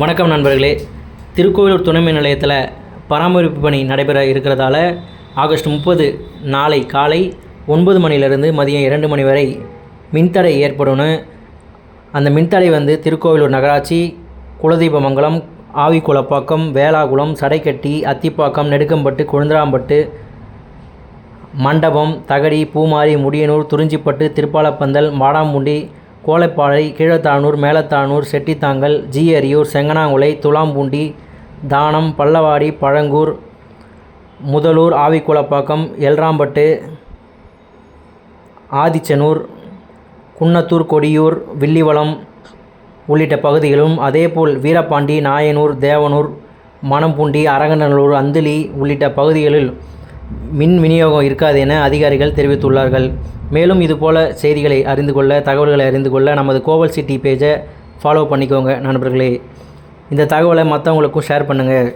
வணக்கம் நண்பர்களே. திருக்கோவிலூர் துணை மின் நிலையத்தில் பராமரிப்பு பணி நடைபெற இருக்கிறதால ஆகஸ்ட் முப்பது நாளை காலை ஒன்பது மணிலேருந்து மதியம் இரண்டு மணி வரை மின்தடை ஏற்படும்னு அந்த மின்தடை வந்து திருக்கோவிலூர் நகராட்சி குலதீபமங்கலம் ஆவிக்குளப்பாக்கம் வேளாகுளம் சடைக்கட்டி அத்திப்பாக்கம் நெடுக்கம்பட்டு கொழுந்தராம்பட்டு மண்டபம் தகடி பூமாரி முடியனூர் துறிஞ்சிப்பட்டு திருப்பாலப்பந்தல் மாடாம்பூண்டி கோலைப்பாறை கீழத்தானூர் மேலத்தானூர் செட்டித்தாங்கல் ஜி அரியூர் செங்கனாங்குளை துலாம்பூண்டி தானம் பல்லவாடி பழங்கூர் முதலூர் ஆவிக்குளப்பாக்கம் எல்ராம்பட்டு ஆதிச்சனூர் குன்னத்தூர் கொடியூர் வில்லிவளம் உள்ளிட்ட பகுதிகளும் அதேபோல் வீரபாண்டி நாயனூர் தேவனூர் மணம்பூண்டி அரங்கநல்லூர் அந்திலி உள்ளிட்ட பகுதிகளில் மின் விநியோகம் இருக்காது என அதிகாரிகள் தெரிவித்துள்ளார்கள். மேலும் இதுபோல செய்திகளை அறிந்து கொள்ள தகவல்களை அறிந்து கொள்ள நமது கோவல் சிட்டி பேஜை ஃபாலோ பண்ணிக்கோங்க நண்பர்களே. இந்த தகவலை மற்றவங்களுக்கும் ஷேர் பண்ணுங்கள்